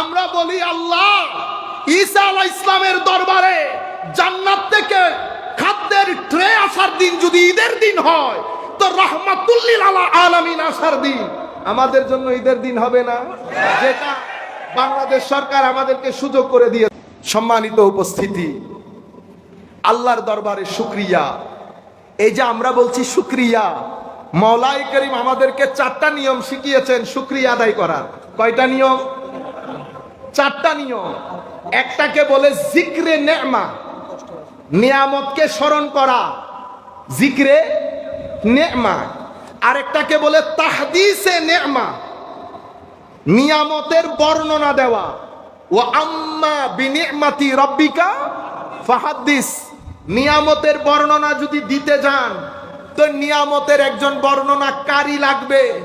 আমরা বলি আল্লাহ, ঈসা আলাহ ইসলামের দরবারে জান্নাত থেকে খাদ্যের ট্রে আসার দিন যদি ঈদের দিন হয়, তো রহমাতুল্লিল আলা আলামিন আসার দিন। আমাদের জন্য ঈদের দিন হবে না। যেটা বাংলাদেশ সরকার আমাদেরকে সুযোগ করে দিয়ে সম্মানিত উপস্থিতি, আল্লাহর দরবারে শুক্রিয়া। এই যে আমরা বলছি শুক্রিয়া মৌলাই করিম আমাদেরকে চারটা নিয়ম শিখিয়েছেন শুক্রিয়া আদায় করার। কয়টা নিয়ম? চারটা নিয়ম। একটাকে বলে জিক্রে নেমা। নিয়ামতকে স্মরণ করা। জিক্রে নেমা। আরেকটাকে বলে তাহদিসে নেমা। নিয়ামতের বর্ণনা দেওয়া। ও আম্মা বিনিমাতি রব্বিকা ফাহাদ্দিস নিয়ামতের বর্ণনা যদি দিতে যান, তো নিয়ামতের একজন বর্ণনাকারী লাগবে।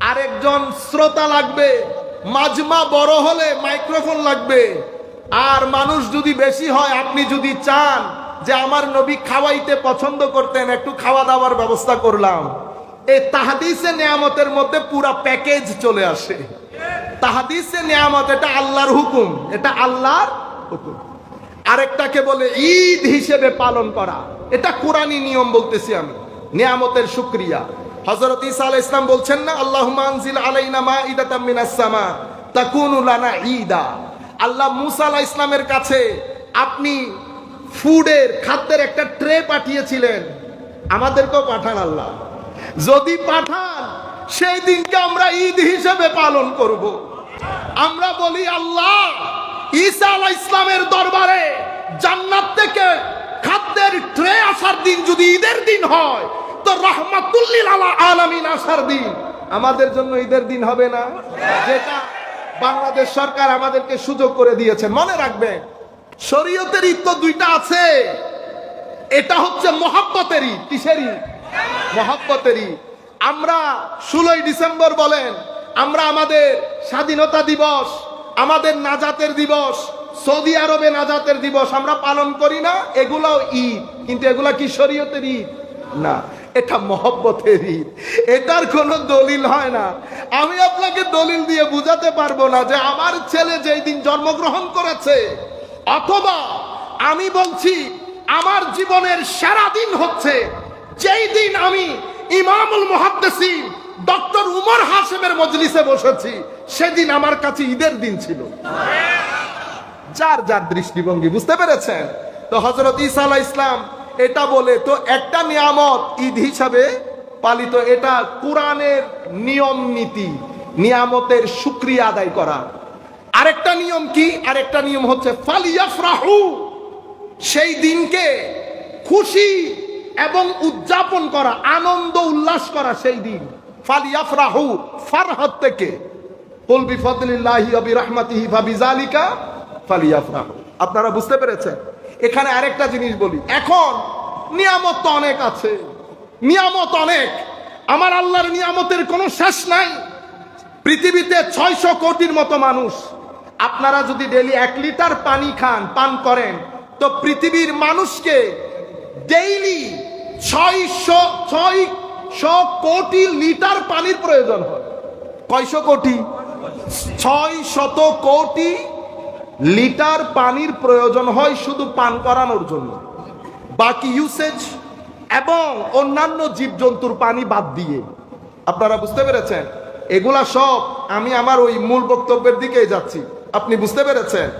আরেকজন শ্রোতা লাগবে। মাজমা বড় হলে মাইক্রোফোন লাগবে। আর মানুষ যদি বেশি হয়, আপনি যদি চান যে আমার নবী খাওয়াইতে পছন্দ করতেন, একটু খাওয়া দাওয়ার ব্যবস্থা করলাম। এই তাহাদিসে নিয়ামতের মধ্যে পুরা প্যাকেজ চলে আসে। তাহাদিসে নিয়ামত, এটা আল্লাহর হুকুম, এটা আল্লাহর হুকুম। আরেকটাকে বলে ঈদ হিসেবে পালন করা। এটা কোরআনী নিয়ম বলতেছি আমি, নিয়ামতের শুক্রিয়া। হযরত ঈসা আলাইহিস ইসলাম বলছেন না, আল্লাহুম্মা আনজিল আলাইনা মাইদাতাম মিনাস সামা, তাকুনু লানা ঈদা। আল্লাহ মুসা আলাইহিস ইসলামের কাছে আপনি ফুডের, খাদ্যের একটা ট্রে পাঠিয়েছিলেন। আমাদেরকেও পাঠান আল্লাহ। যদি পাঠান, সেই দিনকে আমরা ঈদ হিসেবে পালন করব। আমরা বলি, আল্লাহ, ঈসা আলাহ ইসলামের দরবারে জান্নাত থেকে খাদ্যের ট্রে আসার দিন যদি ঈদের দিন হয় আমাদের জন্য ঈদের দিন হবে না। যেটা বাংলাদেশ সরকার আমাদেরকে সুযোগ করে দিয়েছে। মনে রাখবেন, শরীয়তের ঈদ তো দুইটা আছে। এটা হচ্ছে মহাব্বতের ঈদ। কিসের ঈদ? মহাব্বতের ঈদ। আমরা ষোলোই ডিসেম্বর বলেন, আমরা আমাদের স্বাধীনতা দিবস, আমাদের নাজাতের দিবস, সৌদি আরবে নাজাতের দিবস আমরা পালন করি না, এগুলাও ঈদ। কিন্তু এগুলা কি শরীয়তের ঈদ? না। এটা মহব্বতের ঈদ। এটার কোনো দলিল হয় না। আমি আপনাকে দলিল দিয়ে বুঝাতে পারব না যে আমার ছেলে যেই দিন জন্মগ্রহণ করেছে, অথবা আমি বলছি আমার জীবনের সেরা দিন হচ্ছে যেই দিন আমি ইমামুল মুহাদ্দিসিন ডক্টর উমর হাসেমের মজলিসে বসেছি, সেদিন আমার কাছে ঈদের দিন ছিল। যার যার দৃষ্টিভঙ্গি, বুঝতে পেরেছেন? তো হজরত ঈসা আলাহ ইসলাম এটা বলে, তো একটা নিয়ামত ঈদ হিসাবে পালিত, এটা কোরআনের নিয়ম নীতি, নিয়ামতের শুক্রিয়া আদায় করা। আরেকটা নিয়ম কি? আরেকটা নিয়ম হচ্ছে, ফালিয়াফরাহু, সেই দিনকে খুশি এবং উদযাপন করা, আনন্দ উল্লাস করা সেই দিন। ফালিয়াফরাহু, ফারহাত থেকে। কুল বিফদলিল্লাহি ওয়া বিরহমাতিহি ফাবিযালিকা ফালিয়াফরাহু। আপনারা বুঝতে পেরেছেন? এখানে আরেকটা জিনিস বলি। এখন নিয়ামত তো অনেক আছে। নিয়ামত অনেক। আমার আল্লাহর নিয়ামতের কোনো শেষ নাই। পৃথিবীতে ছয়শো কোটির মতো মানুষ। আপনারা যদি ডেলি এক লিটার পানি খান, পান করেন, তো পৃথিবীর মানুষকে ডেইলি ছয়শো ছয়শো কোটি লিটার পানির প্রয়োজন হয়। কয়শো কোটি? ছয় শত কোটি লিটার পানির প্রয়োজন হয় শুধু পান করানোর জন্য। বাকি ইউসেজ এবং অন্যান্য জীবজন্তুর পানি বাদ দিয়ে। আপনারা বুঝতে পেরেছেন? এগুলা সব আমি আমার ওই মূল বক্তব্যের দিকেই যাচ্ছি। আপনি বুঝতে পেরেছেন?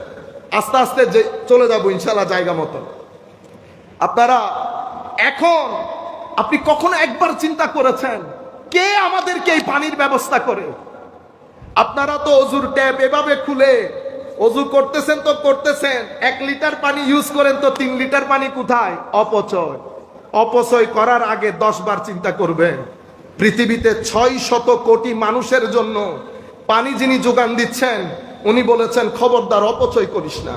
আস্তে আস্তে যে চলে যাব ইনশাল্লাহ জায়গা মতো। আপনারা, এখন আপনি কখনো একবার চিন্তা করেছেন কে আমাদেরকে এই পানির ব্যবস্থা করে? আপনারা তো অজুর ট্যাপ এভাবে খুলে অজু করতেছেন তো করতেছেন। এক লিটার পানি ইউজ করেন তো তিন লিটার পানি কোথায়? অপচয়। অপচয় করার আগে দশ বার চিন্তা করবেন। পৃথিবীতে ছয় শত কোটি মানুষের জন্য পানি যিনি যোগান দিচ্ছেন, উনি বলেছেন, খবরদার, অপচয় করিস না।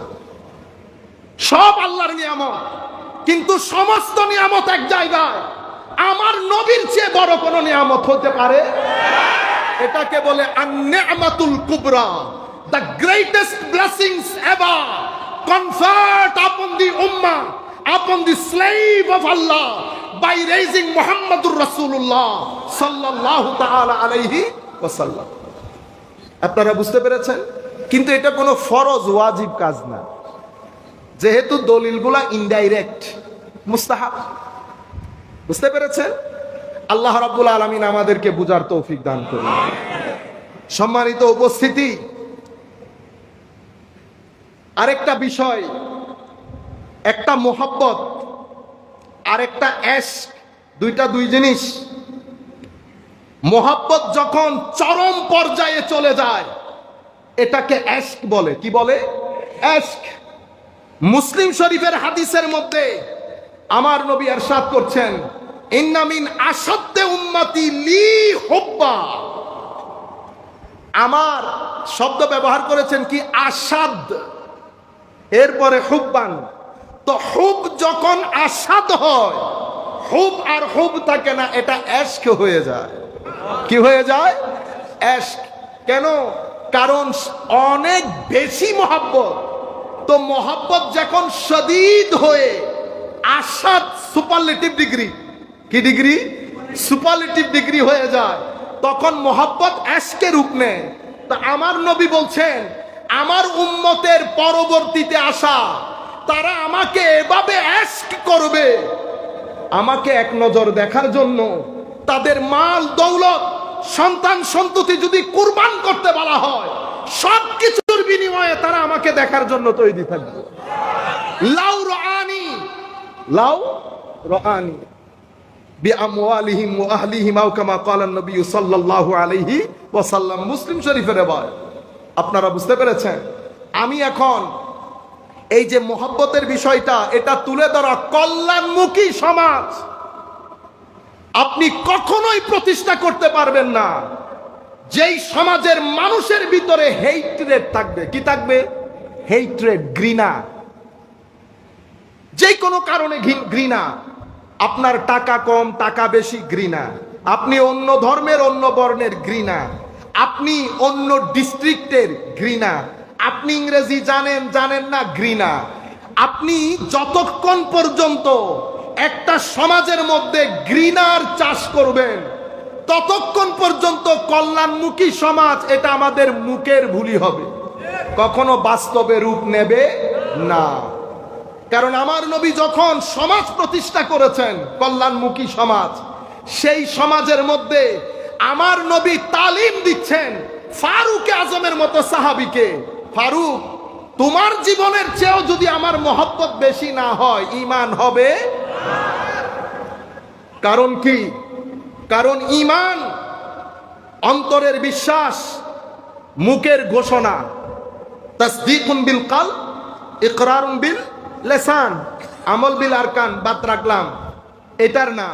সব আল্লাহর নিয়ামত। কিন্তু সমস্ত নিয়ামত এক জায়গায়। আমার নবীর চেয়ে বড় কোনো নিয়ামত হতে পারে? এটাকে বলে আন্নামাতুল কুবরা। The greatest blessings ever conferred upon the Umma upon the slave of Allah by raising মুহাম্মাদুর রাসূলুল্লাহ সাল্লাল্লাহু তাআলা আলাইহি ওয়াসাল্লাম আপনারা বুঝতে পেরেছেন? কিন্তু এটা কোনো ফরজ, ওয়াজিব কাজ না। যেহেতু দলিলগুলা ইনডাইরেক্ট মুস্তাহাব। বুঝতে পেরেছেন? আল্লাহ রাব্বুল আলামিন আমাদেরকে বুঝার তৌফিক দান করুন। সম্মানিত উপস্থিতি আরেকটা বিষয়, একটা মোহাব্বত, আরেকটা অ্যাশ দুইটা দুই জিনিস। মোহাব্বত যখন চরম পর্যায়ে চলে যায়, এটাকে অ্যাস্ক বলে। কি বলে? অ্যাস্ক মুসলিম শরীফের হাদিসের মধ্যে আমার নবী এরশাদ করছেন ইন্নামিন আসাদ্দে উম্মতি লি হব্বা। আমার শব্দ ব্যবহার করেছেন কি? আসাদ এরপরে হুব্বান। তো হুব যখন আসাদ হয়, হুব আর হুব থাকে না, এটা অ্যাস্ক হয়ে যায়। কি হয়ে যায়? অ্যাস্ক কেন? কারণ অনেক বেশি মহাব্বত। তো মহাব্বত যখন সদিদ হয়ে আসাদ সুপারলেটিভ ডিগ্রি, কি ডিগ্রি? সুপারলেটিভ ডিগ্রি হয়ে যায়, তখন মহাব্বত অ্যাশকে রূপ নেয়। তা আমার নবী বলছেন আমার উম্মতের পরবর্তীতে আসা, তারা আমাকে এভাবে করবে। আমাকে এক নজর দেখার জন্য তাদের মাল, দৌলত, সন্তান সন্ততি যদি কুরবান করতে বলা হয়, সব কিছুর বিনিময়ে তারা আমাকে দেখার জন্য তৈরি থাকবে। লাউ রানি লাউ রানি বিআমওয়ালিহিম ওয়া আহলিহিম কামা ক্বালা নবী সাল্লাল্লাহু আলাইহি ওয়াসাল্লাম। মুসলিম শরীফের রেওয়ায় আপনারা বুঝতে পেরেছেন? আমি এখন এই যে মোহব্বতের বিষয়টা, এটা তুলে ধরা কল্যাণমুখী সমাজ। আপনি কখনোই প্রতিষ্ঠা করতে পারবেন না। যেই সমাজের মানুষের ভিতরে হেইট্রেড থাকবে, কি থাকবে? হেইট্রেড ঘৃণা। যে কোনো কারণে ঘৃণা। আপনার টাকা কম, টাকা বেশি, ঘৃণা। আপনি অন্য ধর্মের, অন্য বর্ণের ঘৃণা। আপনি অন্য ডিস্ট্রিক্টের ঘৃণা আপনি ইংরেজি জানেন জানেন না ঘৃণা আপনি যতক্ষণ পর্যন্ত একটা সমাজের মধ্যে ঘৃণার চাষ করবেন, ততক্ষণ পর্যন্ত কল্যাণমুখী সমাজ এটা আমাদের মুখের ভুলি হবে। কখনো বাস্তবে রূপ নেবে না। কারণ আমার নবী যখন সমাজ প্রতিষ্ঠা করেছেন, কল্যাণমুখী সমাজ, সেই সমাজের মধ্যে আমার নবী তালিম দিচ্ছেন ফারুক আজমের মতো সাহাবিকে। ফারুক, তোমার জীবনের চেয়েও যদি আমার মহব্বত বেশি না হয় ইমান হবে? কারণ কি? কারণ ইমান অন্তরের বিশ্বাস, মুখের ঘোষণা। তসদিকুন বিল কাল, ইকরারুন বিল লেসান। আমল বিল আরকান, বাদ রাখলাম। এটার না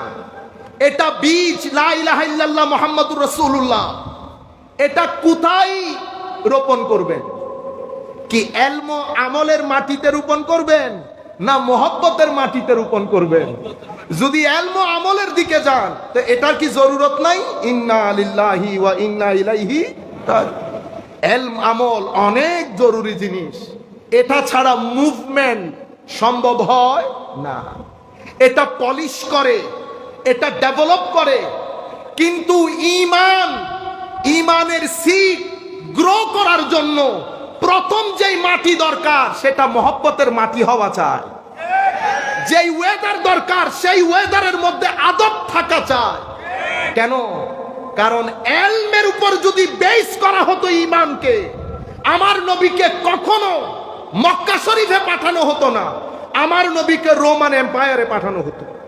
এটা বীজ, লা ইলাহা ইল্লাল্লাহ মুহাম্মাদুর রাসূলুল্লাহ। এটা কোথায় রোপণ করবেন? কি এলম আমলের মাটিতে রোপণ করবেন, না মোহব্বতের মাটিতে রোপণ করবেন? যদি এলম আমলের দিকে যান, তো এটার কি জরুরত নাই? ইন্না আলিল্লাহি ওয়া ইন্না ইলাইহি এলম আমল অনেক জরুরি জিনিস। এটা ছাড়া মুভমেন্ট সম্ভব হয় না। এটা পলিশ করে। এটা ডেভেলপ করে। কিন্তু ইমান, ইমানের সিট গ্রো করার জন্য প্রথম যেই মাটি দরকার, সেটা মহব্বতের মাটি হওয়া চায় যেই ওয়েদার দরকার, সেই ওয়েদারের মধ্যে আদব থাকা চায় কেন? কারণ এলমের উপর যদি বেস করা হতো ইমানকে, আমার নবীকে কখনো মক্কা শরীফে পাঠানো হতো না। আমার নবীকে রোমান এম্পায়ারে পাঠানো হতো।